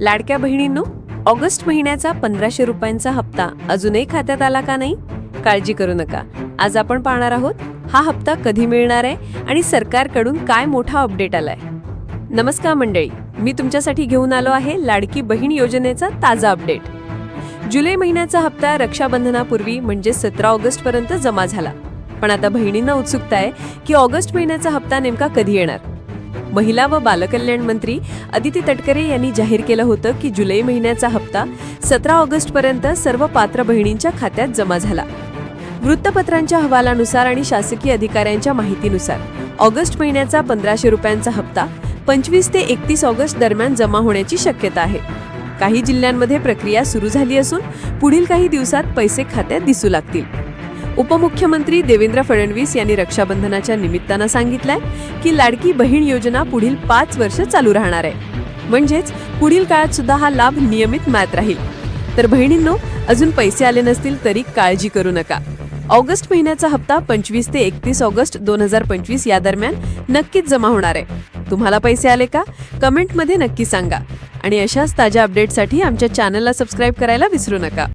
लाडक्या बहिणींनो ऑगस्ट महिन्याचा पंधराशे रुपयांचा हप्ता अजूनही खात्यात आला का नाही? काळजी करू नका. आज आपण पाहणार आहोत हा हप्ता कधी मिळणार आहे आणि सरकारकडून काय मोठा अपडेट आलाय? नमस्कार मंडळी मी तुमच्यासाठी घेऊन आलो आहे लाडकी बहीण योजनेचा ताजा अपडेट. जुलै महिन्याचा हप्ता रक्षाबंधनापूर्वी म्हणजे सतरा ऑगस्ट पर्यंत जमा झाला. पण आता बहिणींना उत्सुकता आहे की ऑगस्ट महिन्याचा हप्ता नेमका कधी येणार? महिला व बालकल्याण मंत्री अदिती तटकरे यांनी जाहीर केलं होतं की जुलै महिन्याचा हप्ता सतरा ऑगस्ट पर्यंत सर्व पात्र बहिणींच्या खात्यात जमा झाला. वृत्तपत्रांच्या अहवालानुसार आणि शासकीय अधिकाऱ्यांच्या माहितीनुसार ऑगस्ट महिन्याचा पंधराशे रुपयांचा हप्ता पंचवीस ते एकतीस ऑगस्ट दरम्यान जमा होण्याची शक्यता आहे. काही जिल्ह्यांमध्ये प्रक्रिया सुरू झाली असून पुढील काही दिवसात पैसे खात्यात दिसू लागतील. उपमुख्यमंत्री देवेंद्र फडणवीस यांनी रक्षाबंधनाच्या निमित्तानं सांगितलंय की लाडकी बहीण योजना पुढील पाच वर्ष चालू राहणार आहे. म्हणजेच पुढील काळात सुद्धा हा लाभ नियमित मिळत राहील. तर बहिणींनो अजून पैसे आले नसतील तरी काळजी करू नका. ऑगस्ट महिन्याचा हप्ता पंचवीस ते एकतीस ऑगस्ट दोन हजार पंचवीस या दरम्यान नक्कीच जमा होणार आहे. तुम्हाला पैसे आले का? कमेंटमध्ये नक्की सांगा. आणि अशाच ताज्या अपडेटसाठी आमच्या चॅनलला सबस्क्राईब करायला विसरू नका.